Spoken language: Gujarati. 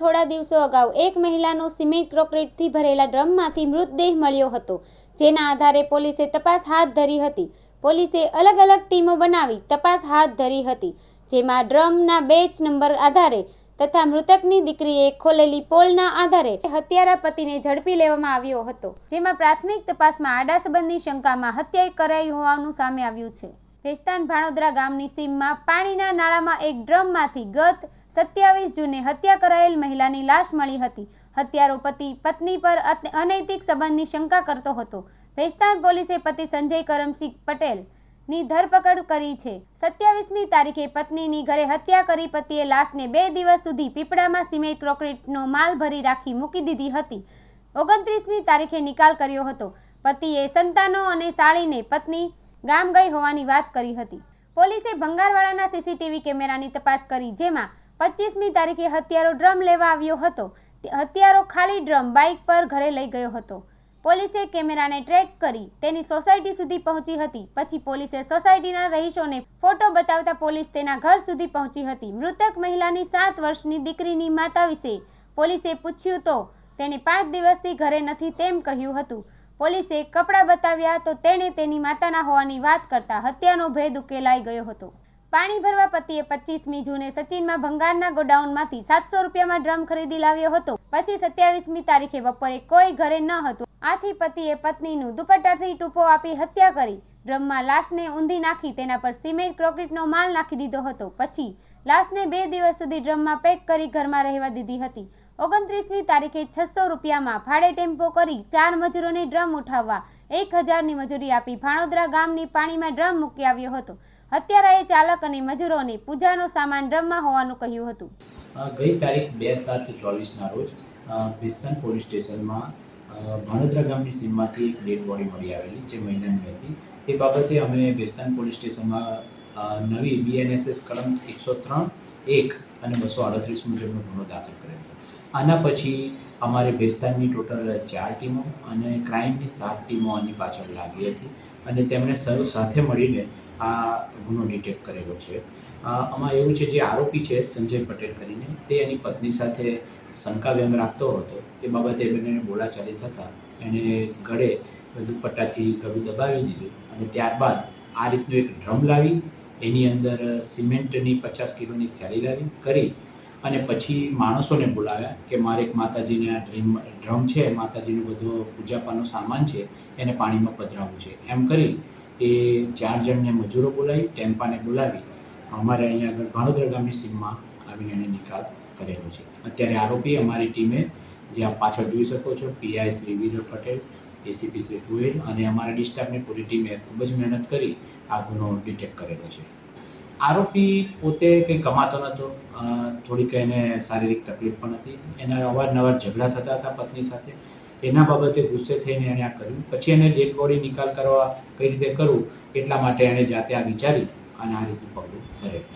દિવસો અગાઉ એક મહિલાનો સિમેન્ટ ક્રોકરેટથી ભરેલા ડ્રમમાંથી મૃતદેહ મળ્યો હતો, જેના આધારે પોલીસે તપાસ હાથ ધરી હતી. પોલીસે અલગ અલગ ટીમો બનાવી તપાસ હાથ ધરી હતી, જેમાં ડ્રમના બેચ નંબર આધારે તથા મૃતકની દીકરીએ ખોલેલી પોલના આધારે હત્યારા પતિને ઝડપી લેવામાં આવ્યો હતો, જેમાં પ્રાથમિક તપાસમાં આડા સંબંધની શંકામાં હત્યા કરાઈ હોવાનું સામે આવ્યું છે. ભેસ્તાન ભાણોદરા ગામની સીમમાં પાણીના નાળામાં એક ડ્રમમાંથી ગત સત્યાવીસ જૂને હત્યા કરાયેલ મહિલાની લાશ મળી હતી. હત્યારો પતિ, પત્ની પર અનૈતિક સંબંધની શંકા કરતો હતો. ભેસ્તાન પોલીસે પતિ સંજય કરમસિંહ પટેલની ધરપકડ કરી છે. સત્યાવીસમી તારીખે પત્નીની ઘરે હત્યા કરી પતિએ લાશને બે દિવસ સુધી પીપળામાં સિમેન્ટ ક્રોકરીટનો માલ ભરી રાખી મૂકી દીધી હતી. ઓગણત્રીસમી તારીખે નિકાલ કર્યો હતો. પતિએ સંતાનો અને સાળીને પત્ની ગામ ગઈ હોવાની વાત કરી હતી. પોલીસે ભંગારવાડાના સીસીટીવી કેમેરાની તપાસ કરી, જેમાં પચીસમી તારીખે હત્યારો ડ્રમ લેવા આવ્યો હતો. હત્યારો ખાલી ડ્રમ બાઇક પર ઘરે લઈ ગયો હતો. પોલીસે કેમેરાને ટ્રેક કરી તેની સોસાયટી સુધી પહોંચી હતી. પછી પોલીસે સોસાયટીના રહીશોને ફોટો બતાવતા પોલીસ તેના ઘર સુધી પહોંચી હતી. મૃતક મહિલાની સાત વર્ષની દીકરીની માતા વિશે પોલીસે પૂછ્યું તો તેણે પાંચ દિવસથી ઘરે નથી તેમ કહ્યું હતું. પોલીસે કપડાં બતાવ્યા તો તેણે તેની માતાના હોવાની વાત કરતા હત્યાનો ભેદ ઉકેલાઈ ગયો હતો. પાણી ભરવા પતિએ પચીસમી જૂને સચિનમાં ભંગારના ગોડાઉનમાંથી સાતસો રૂપિયામાં ડ્રમ ખરીદી લાવ્યો હતો. પછી સત્યાવીસમી તારીખે બપોરે કોઈ ઘરે ન હતું. આથી પતિએ પત્નીનું દુપટ્ટાથી ટૂંપો આપી હત્યા કરી, ડ્રમમાં લાશને ઊંધી નાખી તેના પર સિમેન્ટ ક્રોકેટનો માલ નાખી દીધો હતો. પછી લાશને બે દિવસ સુધી ડ્રમમાં પેક કરી ઘરમાં રહેવા દીધી હતી. ઓગણત્રીસમી તારીખે છસો રૂપિયામાં ભાડે ટેમ્પો કરી ચાર મજૂરોને ડ્રમ ઉઠાવવા એક હજારની મજૂરી આપી ભાણોદરા ગામની પાણીમાં ડ્રમ મૂકી આવ્યો હતો. હત્યારાએ ચાલક અને મજૂરોને પૂજાનો સામાન ડ્રમમાં હોવાનું કહ્યું હતું. ગઈ તારીખ બે સાત ચોવીસના રોજ અ, પોલીસ સ્ટેશનમાં ભાણોદરા ગામની સીમમાંથી એક ડેડ બોડી મળી આવેલી જે મહિલાની હતી. તે બાબતે અમે ભેસ્તાન પોલીસ સ્ટેશનમાં નવી બીએનએસએસ કલમ એકસો ત્રણ એક અને બસો આડત્રીસ મુજબનો ગુનો દાખલ કરેલો આના પછી અમારે ભેસ્તાનની ટોટલ ચાર ટીમો અને ક્રાઇમની સાત ટીમો આની પાછળ લાગી હતી અને તેમણે સૌ સાથે મળીને આ ગુનો ડિટેક્ટ કરેલો છે. આમાં એવું છે, જે આરોપી છે, સંજય પટેલ કરીને, તે એની પત્ની સાથે શંકા વ્યંગ રાખતો હતો. એ બાબતે બંને બોલાચાલી થતાં એણે ગળે દુપટ્ટાથી ગળું દબાવી દીધું અને ત્યારબાદ આ રીતનું એક ડ્રમ લાવી, એની અંદર સિમેન્ટની પચાસ કિલોની થેલી લાવી, કરી અને પછી માણસોને બોલાવ્યા કે મારે એક માતાજીને આ ડ્રીમ, ડ્રમ છે, માતાજીનું બધો પૂજાપાનો સામાન છે, એને પાણીમાં પધરાવવું છે. એમ કરી એ ચાર જણને મજૂરો બોલાવી, ટેમ્પાને બોલાવી, અમારે અહીંયા આગળ ભાણોદરા ગામની સીમમાં આવીને એને નિકાલ કરેલો છે. અત્યારે આરોપી અમારી ટીમે જે આપ પાછળ જોઈ શકો છો પીઆઈ શ્રી વિજય પટેલ, એસીપી શ્રી ગોયલ અને અમારા ડિસ્ટાફની પૂરી ટીમે ખૂબ જ મહેનત કરી આ ગુનો ડિટેક્ટ કરેલો છે. આરોપી પોતે કંઈ કમાતો નહોતો. થોડીક એને શારીરિક તકલીફ પણ હતી. એના અવારનવાર ઝઘડા થતા હતા પત્ની સાથે. એના બાબતે ગુસ્સે થઈને એણે આ કર્યું. પછી એને ડેડ બોડી નિકાલ કરવા કઈ રીતે કરવું એટલા માટે એણે જાતે આ વિચારી અને આ રીતે પગલું ભરેલું